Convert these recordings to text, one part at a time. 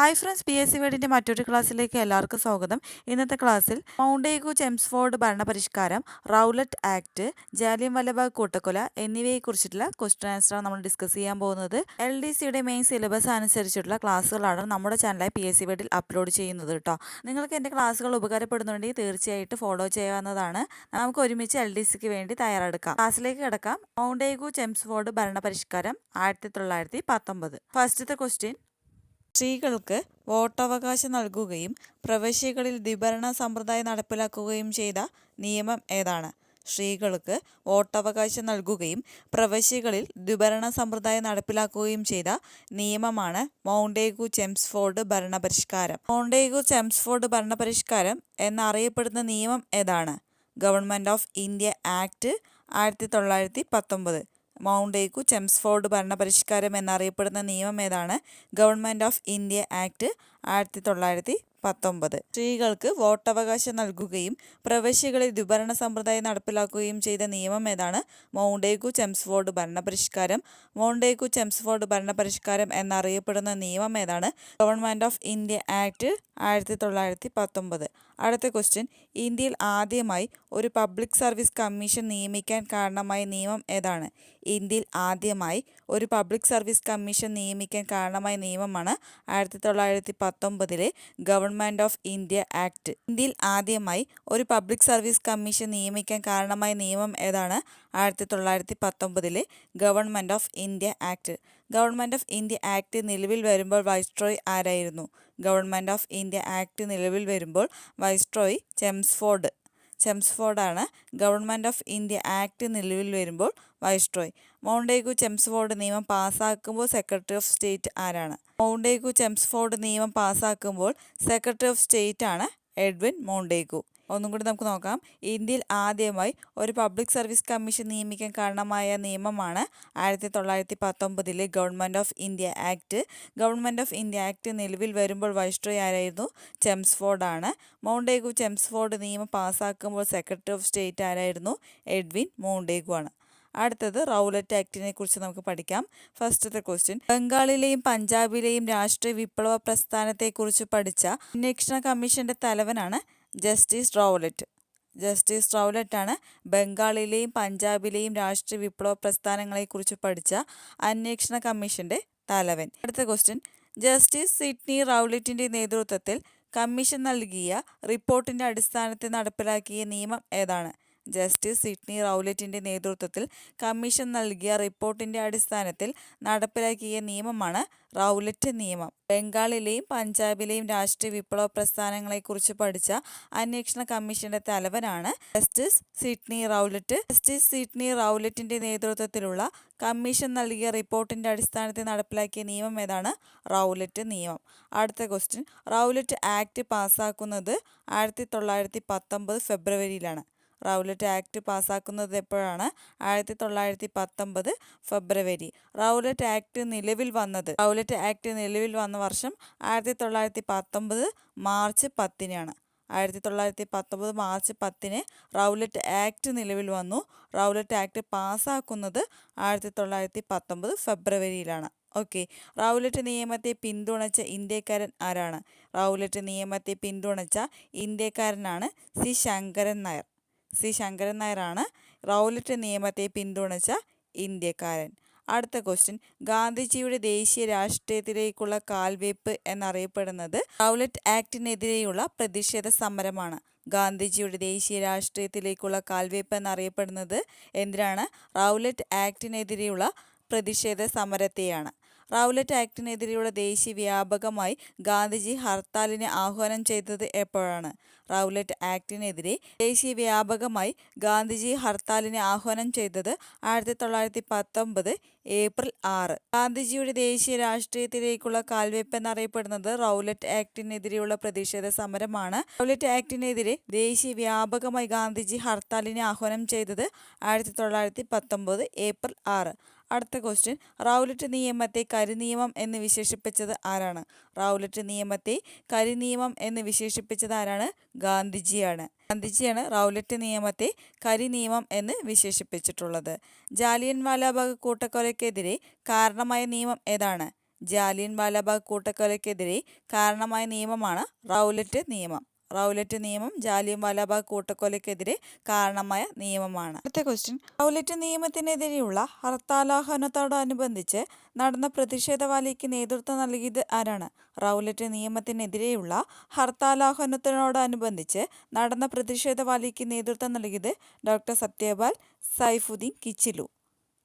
Hi friends P S C വേഡിന്റെ മറ്റൊരു ക്ലാസ്സിലേക്ക് എല്ലാവർക്കും സ്വാഗതം. ഇന്നത്തെ ക്ലാസ്സിൽ മൗണ്ടേഗു ചെംസ്ഫോർഡ് ഭരണപരിഷ്കാരം റൗലറ്റ് ആക്ട് ജാലിയൻ വല്ലഭാഗ് കൂട്ടക്കൊല എന്നിവയെക്കുറിച്ചിട്ടുള്ള ക്വസ്റ്റ്യൻ ആൻസറാണ് നമ്മൾ ഡിസ്കസ് ചെയ്യാൻ പോകുന്നത്. എൽ ഡി സിയുടെ മെയിൻ സിലബസ് അനുസരിച്ചിട്ടുള്ള ക്ലാസ്സുകളാണ് നമ്മുടെ ചാനലായി പി എസ് സി വേഡിൽ അപ്ലോഡ് ചെയ്യുന്നത് കേട്ടോ നിങ്ങൾക്ക് എന്റെ ക്ലാസ്സുകൾ ഉപകാരപ്പെടുന്നുണ്ടെങ്കിൽ തീർച്ചയായിട്ടും ഫോളോ ചെയ്യാവുന്നതാണ്. നമുക്ക് ഒരുമിച്ച് എൽ ഡി സിക്ക് വേണ്ടി തയ്യാറെടുക്കാം. ക്ലാസ്സിലേക്ക് കിടക്കാം. മൗണ്ടേഗു ചെംസ്ഫോർഡ് ഭരണപരിഷ്കാരം ആയിരത്തി തൊള്ളായിരത്തി പത്തൊമ്പത് ഫസ്റ്റത്തെ ക്വസ്റ്റ്യൻ സ്ത്രീകൾക്ക് വോട്ടവകാശം നൽകുകയും പ്രവശ്യകളിൽ ദ്വിഭരണ സമ്പ്രദായം നടപ്പിലാക്കുകയും ചെയ്ത നിയമം ഏതാണ്? സ്ത്രീകൾക്ക് വോട്ടവകാശം നൽകുകയും പ്രവശ്യകളിൽ ദ്വിഭരണ സമ്പ്രദായം നടപ്പിലാക്കുകയും ചെയ്ത നിയമമാണ് മൗണ്ടേഗു ചെംസ്ഫോർഡ് ഭരണപരിഷ്കാരം. മൗണ്ടേഗു ചെംസ്ഫോർഡ് ഭരണപരിഷ്കാരം എന്നറിയപ്പെടുന്ന നിയമം ഏതാണ്? ഗവൺമെന്റ് ഓഫ് ഇന്ത്യ ആക്ട് ആയിരത്തി തൊള്ളായിരത്തി പത്തൊമ്പത്. മൗണ്ടേക്കു ചെംസ്ഫോർഡ് ഭരണപരിഷ്കാരം എന്നറിയപ്പെടുന്ന നിയമം ഏതാണ്? ഗവൺമെന്റ് ഓഫ് ഇന്ത്യ ആക്ട് ആയിരത്തി തൊള്ളായിരത്തി പത്തൊമ്പത് സ്ത്രീകൾക്ക് വോട്ടവകാശം നൽകുകയും പ്രവശ്യകളിൽ ദ്വിഭരണ സമ്പ്രദായം നടപ്പിലാക്കുകയും ചെയ്ത നിയമം ഏതാണ്? മൗണ്ടേക്കു ചെംസ്ഫോർഡ് ഭരണപരിഷ്കാരം. മൗണ്ടേക്കു ചെംസ്ഫോർഡ് ഭരണപരിഷ്കാരം എന്നറിയപ്പെടുന്ന നിയമം ഏതാണ്? ഗവൺമെന്റ് ഓഫ് ഇന്ത്യ ആക്ട് ആയിരത്തി തൊള്ളായിരത്തി പത്തൊമ്പത് അടുത്ത ക്വസ്റ്റ്യൻ ഇന്ത്യയിൽ ആദ്യമായി ഒരു പബ്ലിക് സർവീസ് കമ്മീഷൻ നിയമിക്കാൻ കാരണമായ നിയമം ഏതാണ്? ഇന്ത്യയിൽ ആദ്യമായി ഒരു പബ്ലിക് സർവീസ് കമ്മീഷൻ നിയമിക്കാൻ കാരണമായ നിയമമാണ് ആയിരത്തി തൊള്ളായിരത്തി പത്തൊമ്പതിലെ ഗവൺമെന്റ് ഓഫ് ഇന്ത്യ ആക്ട് ഇന്ത്യയിൽ ആദ്യമായി ഒരു പബ്ലിക് സർവീസ് കമ്മീഷൻ നിയമിക്കാൻ കാരണമായ നിയമം ഏതാണ്? ആയിരത്തി തൊള്ളായിരത്തി പത്തൊമ്പതിലെ government of India act government of India act നിലവിൽ വരുമ്പോൾ വൈസ്ട്രോയ് ആരായിരുന്നു? ഗവൺമെന്റ് ഓഫ് ഇന്ത്യ ആക്ട് നിലവിൽ വരുമ്പോൾ വൈസ്ട്രോയ് ചെംസ്ഫോർഡ്. ചെംസ്ഫോർഡാണ്. ഗവൺമെന്റ് ഓഫ് ഇന്ത്യ ആക്ട് നിലവിൽ വരുമ്പോൾ വൈസ്ട്രോയ്. മൗണ്ടേഗു ചെംസ്ഫോർഡ് നിയമം പാസ്സാക്കുമ്പോൾ സെക്രട്ടറി ഓഫ് സ്റ്റേറ്റ് ആരാണ്? മൗണ്ടേഗു ചെംസ്ഫോർഡ് നിയമം പാസ്സാക്കുമ്പോൾ സെക്രട്ടറി ഓഫ് സ്റ്റേറ്റ് ആണ് എഡ്വിൻ മൗണ്ടേഗു. ഒന്നും കൂടി നമുക്ക് നോക്കാം. ഇന്ത്യയിൽ ആദ്യമായി ഒരു പബ്ലിക് സർവീസ് കമ്മീഷൻ നിയമിക്കാൻ കാരണമായ നിയമമാണ് ആയിരത്തി തൊള്ളായിരത്തി പത്തൊമ്പതിലെ government of India act government of India act viceroy വരുമ്പോൾ വൈസ്ട്രോയ് ആരായിരുന്നു? ചെംസ്ഫോർഡാണ് മൗണ്ടേഗു ചെംസ്ഫോർഡ് നിയമം പാസ്സാക്കുമ്പോൾ സെക്രട്ടറി ഓഫ് സ്റ്റേറ്റ് ആരായിരുന്നു? എഡ്വിൻ മൗണ്ടേഗു ആണ്. അടുത്തത് റൗലറ്റ് ആക്ടിനെ കുറിച്ച് നമുക്ക് പഠിക്കാം. ഫസ്റ്റത്തെ ക്വസ്റ്റ്യൻ ബംഗാളിലെയും പഞ്ചാബിലെയും രാഷ്ട്രീയ വിപ്ലവ പ്രസ്ഥാനത്തെക്കുറിച്ച് പഠിച്ച അന്വേഷണ കമ്മീഷന്റെ തലവനാണ് ജസ്റ്റിസ് റൗലറ്റ്. ജസ്റ്റിസ് റൗലറ്റാണ് ബംഗാളിലെയും പഞ്ചാബിലെയും രാഷ്ട്രീയ വിപ്ലവ പ്രസ്ഥാനങ്ങളെക്കുറിച്ച് പഠിച്ച അന്വേഷണ കമ്മീഷന്റെ തലവൻ. അടുത്ത ക്വസ്റ്റ്യൻ ജസ്റ്റിസ് സിഡ്നി റൗലറ്റിന്റെ നേതൃത്വത്തിൽ കമ്മീഷൻ നൽകിയ റിപ്പോർട്ടിന്റെ അടിസ്ഥാനത്തിൽ നടപ്പിലാക്കിയ നിയമം ഏതാണ്? ജസ്റ്റിസ് സിഡ്നി റൗലറ്റിന്റെ നേതൃത്വത്തിൽ കമ്മീഷൻ നൽകിയ റിപ്പോർട്ടിന്റെ അടിസ്ഥാനത്തിൽ നടപ്പിലാക്കിയ നിയമമാണ് റൗലറ്റ് നിയമം. ബംഗാളിലെയും പഞ്ചാബിലെയും രാഷ്ട്രീയ വിപ്ലവ പ്രസ്ഥാനങ്ങളെക്കുറിച്ച് പഠിച്ച അന്വേഷണ കമ്മീഷന്റെ തലവനാണ് justice Sidney Rowlatt. Justice Sidney റൗലറ്റിന്റെ നേതൃത്വത്തിലുള്ള കമ്മീഷൻ നൽകിയ റിപ്പോർട്ടിന്റെ അടിസ്ഥാനത്തിൽ നടപ്പിലാക്കിയ നിയമം ഏതാണ്? റൗലറ്റ് നിയമം. അടുത്ത ക്വസ്റ്റ്യൻ. റൗലറ്റ് ആക്ട് പാസ്സാക്കുന്നത് ആയിരത്തി തൊള്ളായിരത്തി പത്തൊമ്പത് ഫെബ്രുവരിയിലാണ്. റൗലറ്റ് ആക്ട് പാസ്സാക്കുന്നത് എപ്പോഴാണ്? ആയിരത്തി തൊള്ളായിരത്തി പത്തൊമ്പത് ഫെബ്രുവരി. റൗലറ്റ് ആക്ട് നിലവിൽ വന്നത് റൗലറ്റ് ആക്ട് നിലവിൽ വന്ന വർഷം ആയിരത്തി തൊള്ളായിരത്തി പത്തൊമ്പത് മാർച്ച് പത്തിനാണ്. ആയിരത്തി തൊള്ളായിരത്തി പത്തൊമ്പത് മാർച്ച് പത്തിന് റൗലറ്റ് ആക്ട് നിലവിൽ വന്നു. റൗലറ്റ് ആക്ട് പാസ്സാക്കുന്നത് ആയിരത്തി തൊള്ളായിരത്തി പത്തൊമ്പത് ഫെബ്രുവരിയിലാണ്. ഓക്കെ. റൗലറ്റ് നിയമത്തെ പിന്തുണച്ച ഇന്ത്യക്കാരൻ ആരാണ്? റൗലറ്റ് നിയമത്തെ പിന്തുണച്ച ഇന്ത്യക്കാരനാണ് സി. ശങ്കരൻ നായർ. സി ശങ്കരൻ നായരാണ് റൗലറ്റ് നിയമത്തെ പിന്തുണച്ച ഇന്ത്യക്കാരൻ. അടുത്ത ക്വസ്റ്റ്യൻ ഗാന്ധിജിയുടെ ദേശീയ രാഷ്ട്രീയത്തിലേക്കുള്ള കാൽവയ്പ് എന്നറിയപ്പെടുന്നത് റൗലറ്റ് ആക്ടിനെതിരെയുള്ള പ്രതിഷേധ സമരമാണ്. ഗാന്ധിജിയുടെ ദേശീയ രാഷ്ട്രീയത്തിലേക്കുള്ള കാൽവയ്പ് എന്നറിയപ്പെടുന്നത് എന്തിനാണ്? റൗലറ്റ് ആക്ടിനെതിരെയുള്ള പ്രതിഷേധ സമരത്തെയാണ്. റൗലറ്റ് ആക്ടിനെതിരെയുള്ള ദേശീയ വ്യാപകമായി ഗാന്ധിജി ഹർത്താലിനെ ആഹ്വാനം ചെയ്തത് എപ്പോഴാണ്? റൗലറ്റ് ആക്ടിനെതിരെ ദേശീയ വ്യാപകമായി ഗാന്ധിജി ഹർത്താലിനെ ആഹ്വാനം ചെയ്തത് ആയിരത്തി തൊള്ളായിരത്തി പത്തൊമ്പത് ഏപ്രിൽ ആറ്. ഗാന്ധിജിയുടെ ദേശീയ രാഷ്ട്രീയത്തിലേക്കുള്ള കാൽവയ്പ് എന്നറിയപ്പെടുന്നത് റൗലറ്റ് ആക്ടിനെതിരെയുള്ള പ്രതിഷേധ സമരമാണ്. റൗലറ്റ് ആക്ടിനെതിരെ ദേശീയ വ്യാപകമായി ഗാന്ധിജി ഹർത്താലിനെ ആഹ്വാനം ചെയ്തത് ആയിരത്തി തൊള്ളായിരത്തി പത്തൊമ്പത് ഏപ്രിൽ ആറ്. അടുത്ത ക്വസ്റ്റ്യൻ റൗലറ്റ് നിയമത്തെ കരിനിയമം എന്ന് വിശേഷിപ്പിച്ചത് ആരാണ്? റൗലറ്റ് നിയമത്തെ കരിനിയമം എന്ന് വിശേഷിപ്പിച്ചത് ആരാണ്? ഗാന്ധിജിയാണ്. ഗാന്ധിജിയാണ് റൗലറ്റ് നിയമത്തെ കരിനിയമം എന്ന് വിശേഷിപ്പിച്ചിട്ടുള്ളത്. ജാലിയൻ വാലാബാഗ് കൂട്ടക്കൊലയ്ക്കെതിരെ കാരണമായ നിയമം ഏതാണ്? ജാലിയൻ വാലാബാഗ് കൂട്ടക്കൊലയ്ക്കെതിരെ കാരണമായ നിയമമാണ് റൗലറ്റ് നിയമം. റൗലറ്റ് നിയമം ജാലിയും വാലാബാഗ് കൂട്ടക്കൊലയ്ക്കെതിരെ കാരണമായ നിയമമാണ്. അടുത്ത ക്വസ്റ്റ്യൻ റൗലറ്റ് നിയമത്തിനെതിരെയുള്ള ഹർത്താലാഹ്വാനത്തോടനുബന്ധിച്ച് നടന്ന പ്രതിഷേധ വാലിക്ക് നേതൃത്വം നൽകിയത് ആരാണ്? റൗലറ്റ് നിയമത്തിനെതിരെയുള്ള ഹർത്താലാഹ്വാനത്തിനോടനുബന്ധിച്ച് നടന്ന പ്രതിഷേധ വാലിക്ക് നേതൃത്വം നൽകിയത് ഡോക്ടർ സത്യപാൽ സൈഫുദ്ദീൻ കിച്ചിലു.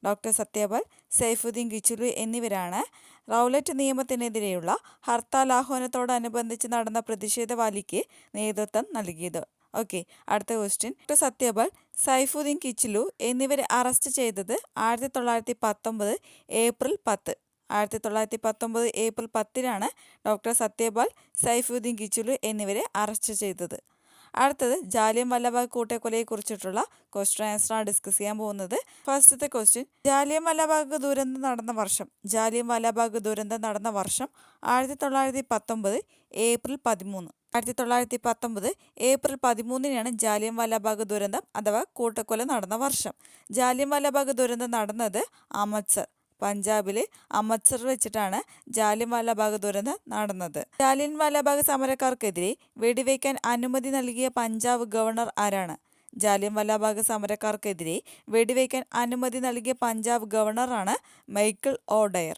ഡോക്ടർ സത്യപാൽ സൈഫുദ്ദീൻ കിച്ചിലു എന്നിവരാണ്. റൗലറ്റ് നിയമത്തിനെതിരെയുള്ള ഹർത്താൽ ആഹ്വാനത്തോടനുബന്ധിച്ച് നടന്ന പ്രതിഷേധ വാലിക്ക് നേതൃത്വം നൽകിയത്. ഓക്കെ അടുത്ത ക്വസ്റ്റ്യൻ. ഡോക്ടർ സൈഫുദ്ദീൻ കിച്ചിലു എന്നിവരെ അറസ്റ്റ് ചെയ്തത് ആയിരത്തി തൊള്ളായിരത്തി പത്തൊമ്പത് ഏപ്രിൽ പത്ത്. ആയിരത്തി തൊള്ളായിരത്തി പത്തൊമ്പത് ഏപ്രിൽ പത്തിനാണ് ഡോക്ടർ സത്യപാൽ സൈഫുദ്ദീൻ കിച്ചുലു എന്നിവരെ അറസ്റ്റ് ചെയ്തത്. അടുത്തത് ജാലിയൻ വല്ലഭാഗ് കൂട്ടക്കൊലയെക്കുറിച്ചിട്ടുള്ള ക്വസ്റ്റ്യൻ ആൻസറാണ് ഡിസ്കസ് ചെയ്യാൻ പോകുന്നത്. ഫസ്റ്റത്തെ ക്വസ്റ്റ്യൻ ജാലിയൻ വല്ലഭാഗ് ദുരന്തം നടന്ന വർഷം ജാലിയൻ വല്ലഭാഗ് ദുരന്തം നടന്ന വർഷം ആയിരത്തി തൊള്ളായിരത്തി പത്തൊമ്പത് ഏപ്രിൽ പതിമൂന്ന്. ആയിരത്തി തൊള്ളായിരത്തി പത്തൊമ്പത് ഏപ്രിൽ പതിമൂന്നിനാണ് ജാലിയൻ വാലാബാഗ് ദുരന്തം അഥവാ കൂട്ടക്കൊല നടന്ന വർഷം. ജാലിയൻ വാലാബാഗ് ദുരന്തം നടന്നത് അമൃത്സർ. പഞ്ചാബിലെ അമൃത്സർ വെച്ചിട്ടാണ് ജാലിയൻ വാലാബാഗ് ദുരന്തം നടന്നത്. ജാലിയൻ വാലാബാഗ് സമരക്കാർക്കെതിരെ വെടിവെക്കാൻ അനുമതി നൽകിയ പഞ്ചാബ് ഗവർണർ ആരാണ്? ജാലിയൻവാലാബാഗ് സമരക്കാർക്കെതിരെ വെടിവെക്കാൻ അനുമതി നൽകിയ പഞ്ചാബ് ഗവർണറാണ് മൈക്കിൾ ഓഡയർ.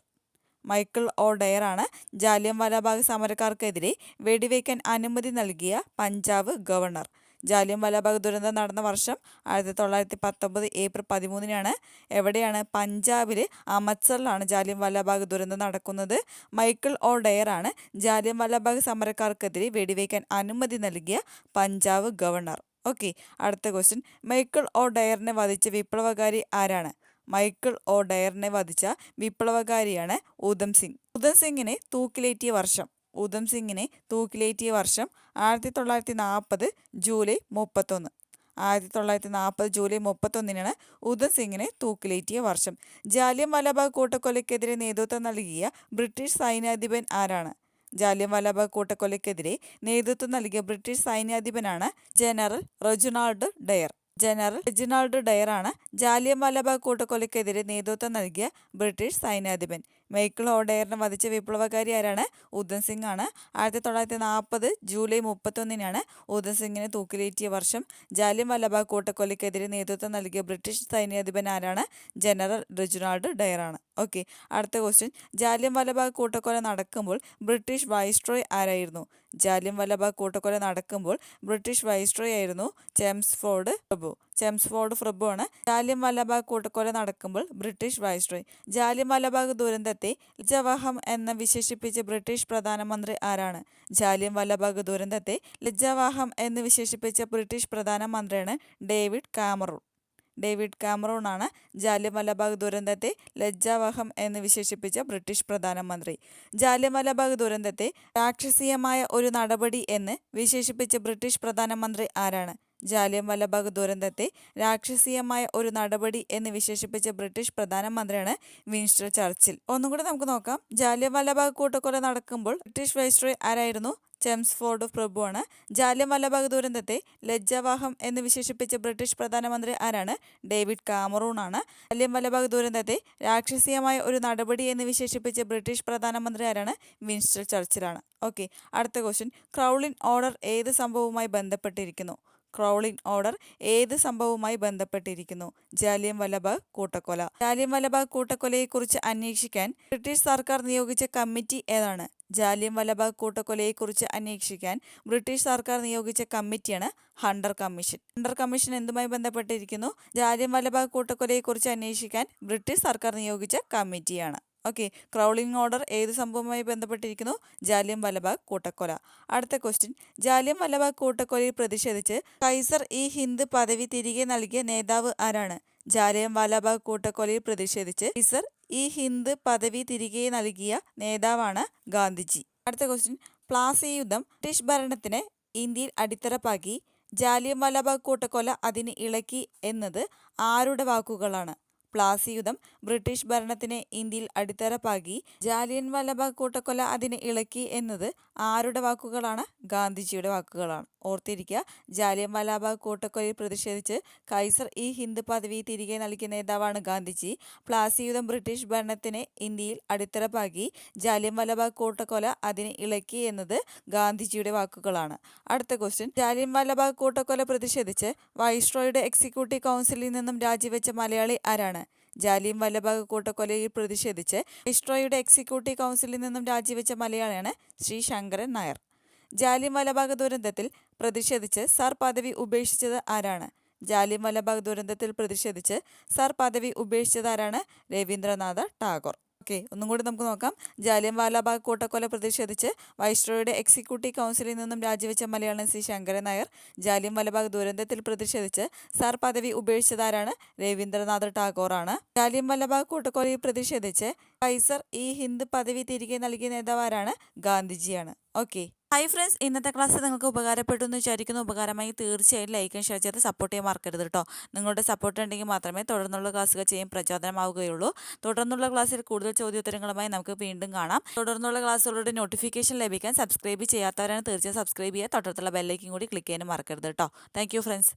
മൈക്കിൾ ഓഡയർ ആണ് ജാലിയൻ വാലാബാഗ് സമരക്കാർക്കെതിരെ വെടിവെക്കാൻ അനുമതി നൽകിയ പഞ്ചാബ് ഗവർണർ. ജാലിയൻ വലാബാഗ് ദുരന്തം നടന്ന വർഷം ആയിരത്തി തൊള്ളായിരത്തി പത്തൊമ്പത് ഏപ്രിൽ പതിമൂന്നിനാണ്. എവിടെയാണ് പഞ്ചാബിൽ അമൃത്സറിലാണ് ജാലിയൻ വലാബാഗ് ദുരന്തം നടക്കുന്നത്? മൈക്കിൾ ഒ ആണ്. ജാലിയൻ വലാബാഗ് സമരക്കാർക്കെതിരെ വെടിവയ്ക്കാൻ അനുമതി നൽകിയ പഞ്ചാബ് ഗവർണർ. ഓക്കെ അടുത്ത ക്വസ്റ്റ്യൻ മൈക്കിൾ ഓ ഡയറിനെ വധിച്ച വിപ്ലവകാരി ആരാണ്? മൈക്കിൾ ഓഡയറിനെ ഡയറിനെ വധിച്ച വിപ്ലവകാരിയാണ് ഉധം സിംഗ്. ഉധം സിംഗിനെ തൂക്കിലേറ്റിയ വർഷം ഉധം സിംഗിനെ തൂക്കിലേറ്റിയ വർഷം ആയിരത്തി തൊള്ളായിരത്തി നാൽപ്പത് ജൂലൈ മുപ്പത്തൊന്ന്. ആയിരത്തി തൊള്ളായിരത്തി നാൽപ്പത് ജൂലൈ മുപ്പത്തൊന്നിനാണ് ഉധം സിംഗിനെ തൂക്കിലേറ്റിയ വർഷം. ജാലിയം വാലാബാഗ് കൂട്ടക്കൊലയ്ക്കെതിരെ നേതൃത്വം നൽകിയ ബ്രിട്ടീഷ് സൈന്യാധിപൻ ആരാണ്? ജാലിയം വാലാബാഗ് കൂട്ടക്കൊലയ്ക്കെതിരെ നേതൃത്വം നൽകിയ British സൈന്യാധിപനാണ് general Reginald Dyer. General Reginald ഡയറാണ് Jallian Walabagh കൂട്ടക്കൊലയ്ക്കെതിരെ നേതൃത്വം നൽകിയ ബ്രിട്ടീഷ് സൈന്യാധിപൻ. മൈക്കിൾ ഓഡയറിനെ വധിച്ച വിപ്ലവകാരി ആരാണ്? ഉധം സിംഗ് ആണ് ആയിരത്തി തൊള്ളായിരത്തി നാൽപ്പത് ജൂലൈ മുപ്പത്തൊന്നിനാണ് ഉധം സിംഗിനെ തൂക്കിലേറ്റിയ വർഷം. ജാലിം വല്ലഭാഗ് കൂട്ടക്കൊലയ്ക്കെതിരെ നേതൃത്വം നൽകിയ ബ്രിട്ടീഷ് സൈന്യാധിപൻ ആരാണ്? ജനറൽ റെജിനാൾഡ് ഡയറാണ്. ഓക്കെ അടുത്ത ക്വസ്റ്റ്യൻ. ജാലിയം വല്ലഭാഗ് കൂട്ടക്കൊല നടക്കുമ്പോൾ ബ്രിട്ടീഷ് വൈസ്ട്രോയ് ആരായിരുന്നു? ജാലിയം വല്ലഭാഗ് കൂട്ടക്കൊല നടക്കുമ്പോൾ ബ്രിട്ടീഷ് വൈസ്ട്രോയ് ആയിരുന്നു ചെംസ്ഫോർഡ് പ്രഭു ചെംസ്ഫോർഡ് പ്രഭു ആണ്. ജാലിയം വല്ലഭാഗ് കൂട്ടക്കൊല നടക്കുമ്പോൾ ബ്രിട്ടീഷ് വൈസ്ട്രോയ്. ജാലിയൻ വാലാബാഗ് ദുരന്തത്തെ ലജ്ജാവഹം എന്ന് വിശേഷിപ്പിച്ച ബ്രിട്ടീഷ് പ്രധാനമന്ത്രി ആരാണ്? ജാലിയൻ വല്ലഭാഗ് ദുരന്തത്തെ ലജ്ജാവാഹം എന്ന് വിശേഷിപ്പിച്ച ബ്രിട്ടീഷ് പ്രധാനമന്ത്രിയാണ് ഡേവിഡ് കാമറൂൺ. ഡേവിഡ് കാമറൂൺ ആണ് ജാലിയൻവാലാബാഗ് ദുരന്തത്തെ ലജ്ജാവഹം എന്ന് വിശേഷിപ്പിച്ച ബ്രിട്ടീഷ് പ്രധാനമന്ത്രി. ജാലിയൻവാലാബാഗ് ദുരന്തത്തെ രാക്ഷസീയമായ ഒരു നടപടി എന്ന് വിശേഷിപ്പിച്ച ബ്രിട്ടീഷ് പ്രധാനമന്ത്രി ആരാണ്? ജാലിയൻ വല്ലഭാഗ് ദുരന്തത്തെ രാക്ഷസീയമായ ഒരു നടപടി എന്ന് വിശേഷിപ്പിച്ച ബ്രിട്ടീഷ് പ്രധാനമന്ത്രിയാണ് വിൻസ്റ്റർ ചർച്ചിൽ. ഒന്നും കൂടി നമുക്ക് നോക്കാം. ജാലിയൻ വല്ലഭാഗ് കൂട്ടക്കൊല നടക്കുമ്പോൾ ബ്രിട്ടീഷ് വൈസ്രോയ് ആരായിരുന്നു? ചെംസ്ഫോർഡ് പ്രഭുവാണ്. ജാലിയം വല്ലഭാഗ് ദുരന്തത്തെ ലജ്ജാവാഹം എന്ന് വിശേഷിപ്പിച്ച ബ്രിട്ടീഷ് പ്രധാനമന്ത്രി ആരാണ്? ഡേവിഡ് കാമറൂൺ ആണ്. ജാലിയം വല്ലഭാഗ് ദുരന്തത്തെ രാക്ഷസീയമായ ഒരു നടപടി എന്ന് വിശേഷിപ്പിച്ച ബ്രിട്ടീഷ് പ്രധാനമന്ത്രി ആരാണ്? വിൻസ്റ്റർ ചർച്ചിലാണ്. ഓക്കെ. അടുത്ത ക്വസ്റ്റ്യൻ ക്രൗളിൻ ഓർഡർ ഏത് സംഭവവുമായി ബന്ധപ്പെട്ടിരിക്കുന്നു? ക്രൗളിംഗ് ഓർഡർ ഏത് സംഭവവുമായി ബന്ധപ്പെട്ടിരിക്കുന്നു? ജാലിയൻ വല്ലഭാഗ് കൂട്ടക്കൊല. ജാലിയൻ വല്ലഭാഗ് കൂട്ടക്കൊലയെക്കുറിച്ച് അന്വേഷിക്കാൻ ബ്രിട്ടീഷ് സർക്കാർ നിയോഗിച്ച കമ്മിറ്റി ഏതാണ്? ജാലിയൻ വല്ലഭാഗ് കൂട്ടക്കൊലയെക്കുറിച്ച് അന്വേഷിക്കാൻ ബ്രിട്ടീഷ് സർക്കാർ നിയോഗിച്ച കമ്മിറ്റിയാണ് ഹണ്ടർ കമ്മീഷൻ. ഹണ്ടർ കമ്മീഷൻ എന്തുമായി ബന്ധപ്പെട്ടിരിക്കുന്നു? ജാലിയൻ വല്ലഭാഗ് കൂട്ടക്കൊലയെക്കുറിച്ച് അന്വേഷിക്കാൻ ബ്രിട്ടീഷ് സർക്കാർ നിയോഗിച്ച കമ്മിറ്റിയാണ്. ഓക്കെ ക്രൗളിംഗ് ഓർഡർ ഏത് സംഭവവുമായി ബന്ധപ്പെട്ടിരിക്കുന്നു? ജാലിയം വലബാഗ് കൂട്ടക്കൊല. അടുത്ത ക്വസ്റ്റ്യൻ ജാലിയം വലബാഗ് കൂട്ടക്കൊലയിൽ പ്രതിഷേധിച്ച് കൈസർ ഈ ഹിന്ദ് പദവി തിരികെ നൽകിയ നേതാവ് ആരാണ്? ജാലിയം വലബാഗ് കൂട്ടക്കൊലയിൽ പ്രതിഷേധിച്ച് കൈസർ ഈ ഹിന്ദ് പദവി തിരികെ നൽകിയ നേതാവാണ് ഗാന്ധിജി. അടുത്ത ക്വസ്റ്റ്യൻ പ്ലാസി യുദ്ധം ബ്രിട്ടീഷ് ഭരണത്തിന് ഇന്ത്യയിൽ അടിത്തറപ്പാക്കി. ജാലിയം വലബാഗ് കൂട്ടക്കൊല അതിന് ഇളക്കി എന്നത് ആരുടെ വാക്കുകളാണ്? പ്ലാസി യുദ്ധം ബ്രിട്ടീഷ് ഭരണത്തിന് ഇന്ത്യയിൽ അടിത്തറ പാകി ജാലിയൻ വല്ലഭാഗ് കൂട്ടക്കൊല അതിനെ ഇളക്കി എന്നത് ആരുടെ വാക്കുകളാണ്? ഗാന്ധിജിയുടെ വാക്കുകളാണ്. ഓർത്തിരിക്കുക ജാലിയൻ വാലാബാഗ് കൂട്ടക്കൊലയിൽ പ്രതിഷേധിച്ച് കൈസർ ഈ ഹിന്ദു പദവി തിരികെ നൽകിയ നേതാവാണ് ഗാന്ധിജി. പ്ലാസി യുദ്ധം ബ്രിട്ടീഷ് ഭരണത്തിന് ഇന്ത്യയിൽ അടിത്തറ പാകി ജാലിയൻ വല്ലഭാഗ് കൂട്ടക്കൊല അതിനെ ഇളക്കി എന്നത് ഗാന്ധിജിയുടെ വാക്കുകളാണ്. അടുത്ത ക്വസ്റ്റ്യൻ ജാലിയൻ വല്ലഭാഗ് കൂട്ടക്കൊല പ്രതിഷേധിച്ച് വൈസ്രോയുടെ എക്സിക്യൂട്ടീവ് കൗൺസിലിൽ നിന്നും രാജിവെച്ച മലയാളി ആരാണ്? ജാലിയൻ വല്ലഭാഗ് കൂട്ടക്കൊലയിൽ പ്രതിഷേധിച്ച് ഇസ്ട്രോയുടെ എക്സിക്യൂട്ടീവ് കൗൺസിലിൽ നിന്നും രാജിവെച്ച മലയാളിയാണ് ശ്രീ ശങ്കരൻ നായർ. ജാലിയും വല്ലഭാഗ് ദുരന്തത്തിൽ പ്രതിഷേധിച്ച് സാർ പദവി ഉപേക്ഷിച്ചത് ആരാണ്? ജാലിയും വല്ലഭാഗ് ദുരന്തത്തിൽ പ്രതിഷേധിച്ച് സാർ പദവി ഉപേക്ഷിച്ചത് ആരാണ്? രവീന്ദ്രനാഥ ടാഗോർ. ഓക്കെ ഒന്നും കൂടി നമുക്ക് നോക്കാം. ജാലിയൻ വാലാബാഗ് കൂട്ടക്കൊല പ്രതിഷേധിച്ച് വൈസ്രോയുടെ എക്സിക്യൂട്ടീവ് കൗൺസിലിൽ നിന്നും രാജിവെച്ച മലയാളം സി ശങ്കരൻ നായർ ജാലിയൻ വാലാബാഗ് ദുരന്തത്തിൽ പ്രതിഷേധിച്ച് സാർ പദവി ഉപേക്ഷിച്ചതാരാണ്? രവീന്ദ്രനാഥ് ടാഗോറാണ്. ജാലിയൻ വാലാബാഗ് കൂട്ടക്കൊലയിൽ പ്രതിഷേധിച്ച് കൈസർ ഈ ഹിന്ദു പദവി തിരികെ നൽകിയ നേതാവാരാണ് ഗാന്ധിജിയാണ്. ഓക്കെ. ഹായ് ഫ്രണ്ട്സ് ഇന്നത്തെ ക്ലാസ് നിങ്ങൾക്ക് ഉപകാരപ്പെട്ടു എന്ന് വിചാരിക്കുന്ന. ഉപകാരമായി തീർച്ചയായും ലൈക്കും ഷെയർ ചെയ്ത് സപ്പോർട്ട് ചെയ്യാൻ മറക്കരുത് കേട്ടോ നിങ്ങളുടെ സപ്പോർട്ട് ഉണ്ടെങ്കിൽ മാത്രമേ തുടർന്നുള്ള ക്ലാസ്സുകൾ ചെയ്യാൻ പ്രചോദനമാവുകയുള്ളൂ. തുടർന്നുള്ള ക്ലാസ്സിൽ കൂടുതൽ ചോദ്യോത്തരങ്ങളുമായി നമുക്ക് വീണ്ടും കാണാം. തുടർന്നുള്ള ക്ലാസ്സുകളുടെ നോട്ടിഫിക്കേഷൻ ലഭിക്കാൻ സബ്സ്ക്രൈബ് ചെയ്യാത്തവരാണ് തീർച്ചയായും സബ്സ്ക്രൈബ് ചെയ്യുക. തൊട്ടടുത്തുള്ള ബെല്ലൈക്കും കൂടി ക്ലിക്ക് ചെയ്യാനും മറക്കരുത് കേട്ടോ താങ്ക് ഫ്രണ്ട്സ്